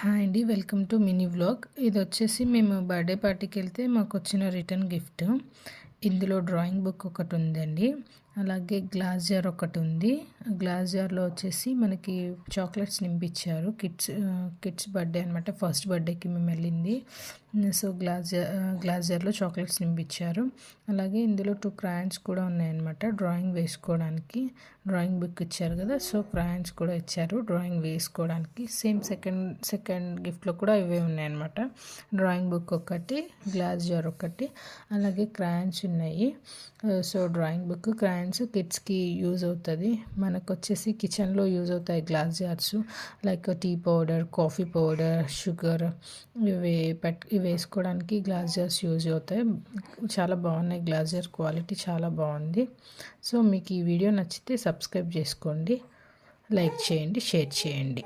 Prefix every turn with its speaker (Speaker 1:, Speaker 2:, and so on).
Speaker 1: Hi అండి welcome to mini vlog. ఇది వచ్చేసి మేము బర్త్డే పార్టీకి వెళ్తే మాకు వచ్చిన రిటర్న్ గిఫ్ట్. ఇందులో డ్రాయింగ్ బుక్ ఒకటి ఉందండి. అలాగే గ్లాస్ జార్ ఒకటి ఉంది. గ్లాస్ జార్లో వచ్చేసి మనకి చాక్లెట్స్ నింపించారు కిడ్స్ కిడ్స్ బర్త్డే అనమాట ఫస్ట్ బర్త్డేకి మేము వెళ్ళింది. సో గ్లాస్ జార్ గ్లాస్ జార్లో చాక్లెట్స్ నింపించారు అలాగే ఇందులో టూ క్రాయన్స్ కూడా ఉన్నాయన్నమాట డ్రాయింగ్ వేసుకోవడానికి. డ్రాయింగ్ బుక్ ఇచ్చారు కదా సో క్రాయన్స్ కూడా ఇచ్చారు డ్రాయింగ్ వేసుకోవడానికి. సేమ్ సెకండ్ సెకండ్ గిఫ్ట్లో కూడా ఇవే ఉన్నాయన్నమాట. డ్రాయింగ్ బుక్ ఒకటి గ్లాస్ జార్ ఒకటి అలాగే క్రాయన్స్ ఉన్నాయి సో డ్రాయింగ్ బుక్ క్రయాన్స్ కిడ్స్కి యూజ్ అవుతుంది. మనకు వచ్చేసి కిచెన్లో యూజ్ అవుతాయి glass jars. Like tea powder coffee powder sugar ఇవి పెట్ ఇవి వేసుకోవడానికి గ్లాస్ జార్స్ యూజ్ అవుతాయి. చాలా బాగున్నాయి గ్లాస్ జార్ క్వాలిటీ చాలా బాగుంది. సో మీకు ఈ వీడియో నచ్చితే సబ్స్క్రైబ్ చేసుకోండి. లైక్ చేయండి షేర్ చేయండి.